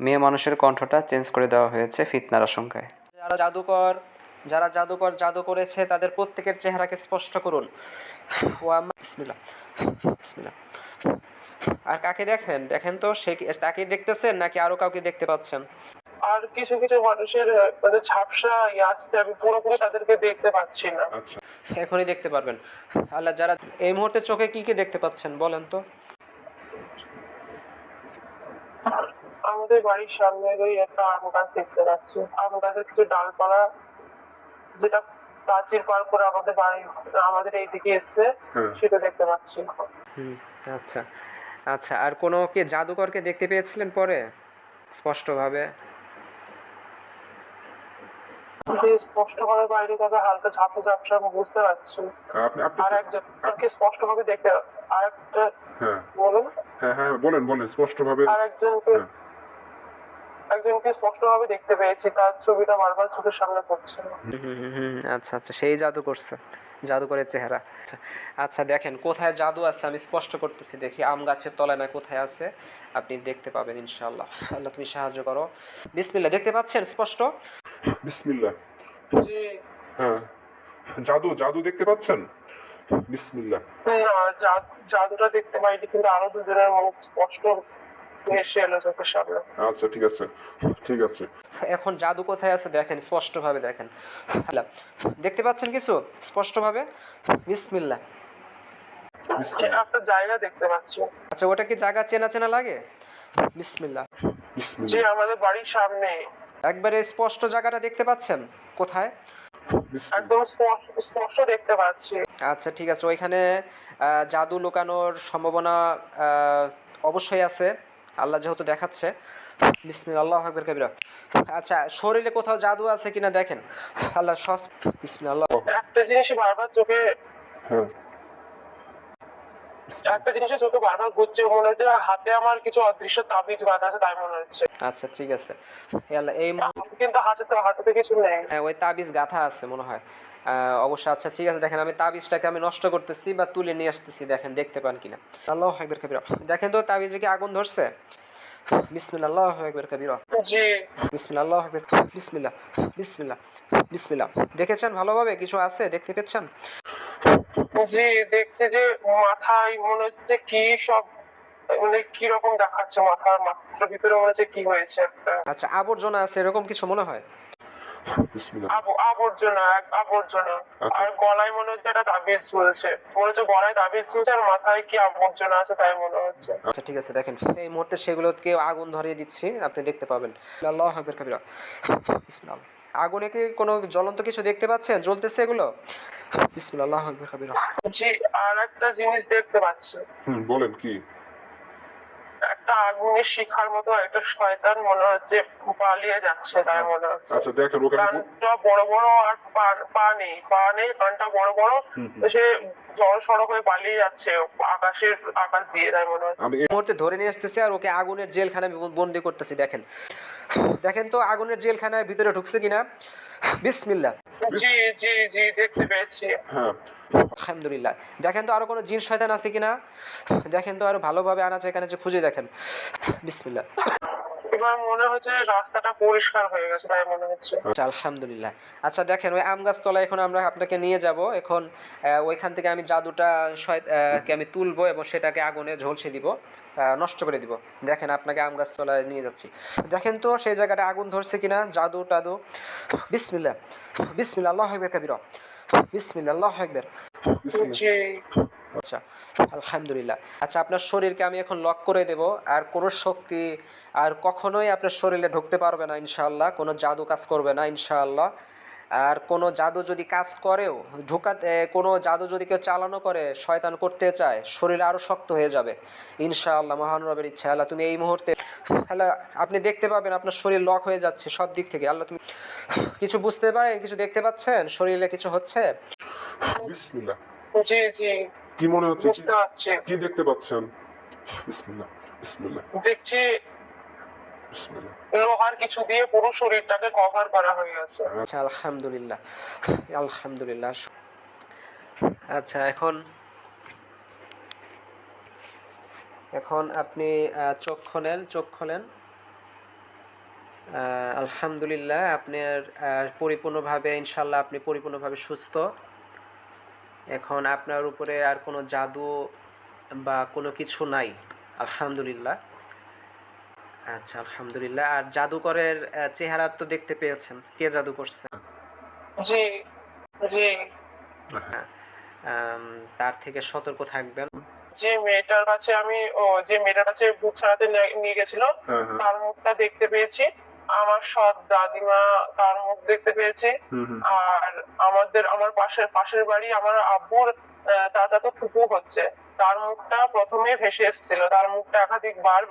মেয়ে মানুষের কণ্ঠটা চেঞ্জ করে দেওয়া হয়েছে ফিতনার আশঙ্কায়। যারা জাদুকর যারা জাদুকর জাদু করেছে তাদের প্রত্যেকের চেহারাকে স্পষ্ট করুন। আর কাকে দেখেন? দেখেন তো সে কি তাকেই দেখতেছেন নাকি আরও কাউকে দেখতে পাচ্ছেন? আর কিছু কিছু মানুষের মানে ঝাপসা ইয়ে আসছে আমি পুরোপুরি তাদেরকে দেখতে পাচ্ছি না। আচ্ছা এখনই দেখতে পারবেন। আল্লাহ যারা এই মুহূর্তে চোখে কি কি দেখতে পাচ্ছেন বলেন তো? আমাদের বাড়ির সামনে ওই একটা আম গাছ দেখতে পাচ্ছি। আম গাছের কিছু ডালপালা যেটা প্রাচীর পার করে আমাদের বাড়ি আমাদের এইদিকে এসছে সেটা দেখতে পাচ্ছি। আচ্ছা। আচ্ছা আর কোনো কি জাদুকরকে দেখতে পেয়েছিলেন পরে? স্পষ্টভাবে? যে স্পষ্ট ভাবে বাইরে হালকা ঝাপু ঝাপসা আমি বুঝতে পারছি। আর একজনকে স্পষ্ট ভাবে দেখতে আর একটা হ্যাঁ। বলুন। হ্যাঁ হ্যাঁ বলেন বলেন স্পষ্টভাবে আর একজনকে হ্যাঁ। একজনকে স্পষ্ট ভাবে দেখতে পেয়েছি তার ছবিটা বারবার চোখের সামনে পড়ছে। হুম, হুম, হুম, আচ্ছা আচ্ছা সেই জাদু করছে জাদুকরের চেহারা। আচ্ছা, আচ্ছা দেখেন কোথায় জাদু আছে আমি স্পষ্ট করতেছি দেখি আম গাছের তলায় না কোথায় আছে আপনি দেখতে পাবেন ইনশাআল্লাহ। আল্লাহ তুমি সাহায্য করো। বিসমিল্লাহ দেখতে পাচ্ছেন স্পষ্ট? বিসমিল্লাহ। জি। হ্যাঁ জাদু জাদু দেখতে পাচ্ছেন? বিসমিল্লাহ। না জাদুটা দেখতে পাইনি কিন্তু আরও দুজনের মুখ স্পষ্ট আচ্ছা ঠিক আছে। ঠিক আছে। এখন জাদু কোথায় আছে দেখেন স্পষ্টভাবে দেখেন। দেখতে পাচ্ছেন কিছু? স্পষ্টভাবে? বিসমিল্লাহ। বিসমিল্লাহ। জায়গা দেখতে পাচ্ছি আচ্ছা ওটা কি জায়গা চেনা চেনা লাগে? বিসমিল্লাহ। যে বিসমিল্লাহ আমাদের বাড়ির সামনে। একবারে স্পষ্ট জায়গাটা দেখতে পাচ্ছেন? কোথায়? একদম স্পষ্ট স্পষ্ট দেখতে পাচ্ছি। আচ্ছা ঠিক আছে। ওইখানে জাদু লুকানোর সম্ভাবনা আহ, অবশ্যই আছে। আল্লাহ যেহেতু দেখাচ্ছে বিসমিল আল্লাহ আকবর কাবিরা। আচ্ছা শরীরে কোথাও জাদু আছে কিনা দেখেন। আল্লাহ সস বিসমিল্লাহ একটা জিনিস বারবার চোখে হ্যাঁ। একটা জিনিসের চোখে বারবার ঘুরছে মনে হচ্ছে হাতে আমার কিছু অদৃশ্য তাবিজ বাঁধা আছে তাই মনে হচ্ছে। আচ্ছা ঠিক আছে। এই কিন্তু হাতে তো হাতে তো কিছু নেই। হ্যাঁ, ওই তাবিজ গাথা আছে মনে হয়। আহ, অবশ্য আচ্ছা ঠিক আছে দেখেন আমি তাবিজটাকে আমি নষ্ট করতেছি বা তুলে নিয়ে আসতেছি দেখেন দেখতে পান কিনা। আল্লাহ একবার কবিরা। দেখেন তো তাবিজে কি আগুন ধরছে? বিসমিল্লাহ আল্লাহ একবার কবিরা। জি। বিসমিল্লাহ আল্লাহু বিসমিল্লাহ বিসমিল্লাহ বিসমিল্লাহ। দেখেছেন ভালোভাবে? কিছু আছে? দেখতে পেয়েছেন? জি দেখছি যে মাথায় মনে হচ্ছে কি সব মানে কি রকম দেখাচ্ছে মাথার মাথার ভিতরে মনে হচ্ছে কি হয়েছে একটা। আচ্ছা আবর্জনা আছে এরকম কিছু মনে হয়? আবর্জনা আবর্জনা। আচ্ছা। আর গলায় মনে হচ্ছে একটা তাবিজ ঝুলছে। মনে হচ্ছে গলায় তাবিজ ঝুলছে আর মাথায় কি আবর্জনা আছে তাই মনে হচ্ছে। আচ্ছা ঠিক আছে দেখেন এই মুহূর্তে সেগুলোকে আগুন ধরিয়ে দিচ্ছি আপনি দেখতে পাবেন। আল্লাহ আকবার কবিরা। আগুনে কি কোনো জ্বলন্ত কিছু দেখতে পাচ্ছেন? জ্বলতেছে এগুলো? বিসমিল্লাহ আল্লাহু আকবার কবিরা জি আর একটা জিনিস দেখতে পাচ্ছি। হুম বলেন কি? একটা আগুনের শিখার মতো একটা শয়তান মনে হচ্ছে পালিয়ে যাচ্ছে তাই মনে হচ্ছে। আচ্ছা দেখেন ওখানে কানটা বড় বড় আর পা- নেই পা নেই কানটা বড় বড়। সে জল সড়ক হয়ে পালিয়ে যাচ্ছে আকাশের আকাশ দিয়ে তাই মনে হচ্ছে। এই মুহূর্তে ধরে নিয়ে আসতেছি আর ওকে আগুনের জেলখানায় বন্দি করতেছি দেখেন। দেখেন তো আগুনের জেলখানায় ভিতরে ঢুকছে কিনা? বিসমিল্লাহ। জি জি জি দেখতে পেয়েছি। হ্যাঁ। আলহামদুলিল্লাহ। দেখেন তো আরও কোনো জিন শয়তান আছে কিনা? দেখেন তো আরও ভালোভাবে আনাচে এখানে যে খুঁজে দেখেন। বিসমিল্লাহ। এবার মনে হচ্ছে রাস্তাটা পরিষ্কার হয়ে গেছে তাই মনে হচ্ছে। আচ্ছা আলহামদুলিল্লাহ। আচ্ছা দেখেন ওই আম গাছ তলায় এখন আমরা আপনাকে নিয়ে যাব। এখন ওইখান থেকে আমি জাদুটা কে আমি তুলবো এবং সেটাকে আগুনে ঝলসে দিব নষ্ট করে দিব। দেখেন আপনাকে আম গাছ তলায় নিয়ে যাচ্ছি। দেখেন তো সেই জায়গাটা আগুন ধরছে কিনা জাদু টাদু। বিসমিল্লাহ বিসমিল্লাহ আল্লাহ একবার কাবির। বিসমিল্লাহ আল্লাহ একবার আচ্ছা আলহামদুলিল্লাহ। আচ্ছা আপনার শরীরকে আমি এখন লক করে দেব। আর কোনো শক্তি আর কখনোই আপনার শরীরে ঢুকতে পারবে না ইনশাআল্লাহ। কোনো জাদু কাজ করবে না ইনশাআল্লাহ। আর কোনো জাদু যদি কাজ করেও ঢুকাতে কোনো জাদু যদি কেউ চালানো করে শয়তান করতে চায় শরীর আরও শক্ত হয়ে যাবে। ইনশাআল্লাহ মহান রবের ইচ্ছা। আল্লাহ তুমি এই মুহূর্তে আল্লাহ আপনি দেখতে পাবেন আপনার শরীর লক হয়ে যাচ্ছে সব দিক থেকে। আল্লাহ তুমি কিছু বুঝতে পারেন কিছু দেখতে পাচ্ছেন? শরীরে কিছু হচ্ছে? জি জি। কি মনে হচ্ছে? কি বুঝতে পারছি। কি দেখতে পাচ্ছেন? বিসমিল্লাহ বিসমিল্লাহ। দেখছি লোহার কিছু দিয়ে পুরো শরীরটাকে কভার করা হয়ে গেছে আচ্ছা আলহামদুলিল্লাহ। আলহামদুলিল্লাহ। আচ্ছা এখন এখন আপনি আহ, চোখ খোলেন চোখ খোলেন। আহ, আলহামদুলিল্লাহ আপনার আহ, পরিপূর্ণভাবে ইনশাল্লাহ আপনি পরিপূর্ণভাবে সুস্থ। এখন আপনার উপরে আর কোনো জাদু বা কোনো কিছু নাই। আলহামদুলিল্লাহ। আচ্ছা আলহামদুলিল্লাহ। আর জাদুকরের আহ, চেহারা তো দেখতে পেয়েছেন। কে জাদু করছে? জি জি। তার থেকে সতর্ক থাকবেন। যে মেয়েটার কাছে আমি ও যে মেয়েটার কাছে ভূত ছাড়াতে নিয়ে- নিয়ে গেছিল হ্যাঁ হ্যাঁ। তার মুখটা দেখতে পেয়েছি। আমার সৎ দাদিমা তার মুখ দেখতে পেয়েছি। আর আমাদের আমার পাশের পাশের বাড়ি আমার আব্বুর আহ, চাচাতো ফুপু হচ্ছে। তার মুখটা প্রথমে ভেসে এসেছিল। তার মুখটা একাধিক বার